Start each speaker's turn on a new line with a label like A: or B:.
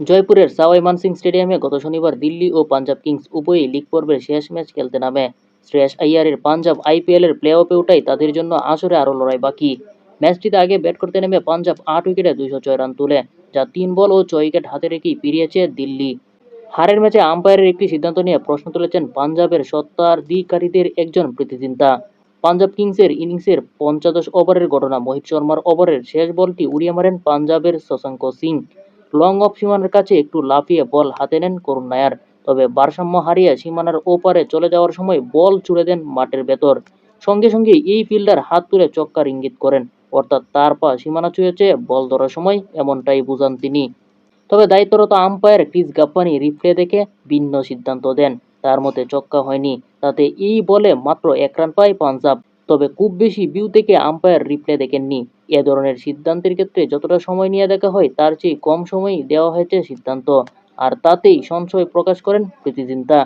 A: জয়পুরের সাওয়াই মানসিং স্টেডিয়ামে গত শনিবার দিল্লি ও পাঞ্জাব কিংস উভয়ই লিগ পর্বের শেষ ম্যাচ খেলতে নামে। শ্রেয়াস আইয়ারের পাঞ্জাব আইপিএলের প্লে অফে ওঠাই তাদের জন্য আসরে আরও লড়াই বাকি। ম্যাচটিতে আগে ব্যাট করতে নেমে পাঞ্জাব আট উইকেটে দুইশো ছয় রান তুলে, যা তিন বল ও ছয় উইকেট হাতে রেখেই পেরিয়েছে দিল্লি। হারের ম্যাচে আম্পায়ারের একটি সিদ্ধান্ত নিয়ে প্রশ্ন তুলেছেন পাঞ্জাবের সত্ত্বাধিকারীদের একজন প্রতিচিন্তা পাঞ্জাব কিংসের ইনিংসের পঞ্চাদশ ওভারের ঘটনা, মোহিত শর্মার ওভারের শেষ বলটি উড়িয়ে মারেন পাঞ্জাবের শশাঙ্ক সিং। লং অফ সীমানার কাছে একটু লাফিয়ে বল হাতে নেন করুণ নায়ার। তবে ভারসাম্য হারিয়ে সীমানার ওপারে চলে যাওয়ার সময় বল ছুড়ে দেন মাঠের ভেতর। সঙ্গে সঙ্গে এই ফিল্ডার হাত তুলে চক্কার ইঙ্গিত করেন। অর্থাৎ তার পা সীমানা ছুঁয়েছে, বল ধরার সময় এমনটাই বুঝান তিনি। তবে দায়িত্বরত আম্পায়ার ক্রিস গাপ্পানি রিপ্লে দেখে ভিন্ন সিদ্ধান্ত দেন। তার মতে চক্কা হয়নি, তাতে এই বলে মাত্র এক রান পায় পাঞ্জাব। তবে খুব বেশি ভিউ থেকে আম্পায়ার রিপ্লে দেখেননি। এ ধরনের সিদ্ধান্তের ক্ষেত্রে যতটা সময় নিয়ে দেখা হয়, তার চেয়ে কম সময়ই দেওয়া হয়েছে সিদ্ধান্ত। আর তাতেই সংশয় প্রকাশ করেন প্রীতিচিন্তা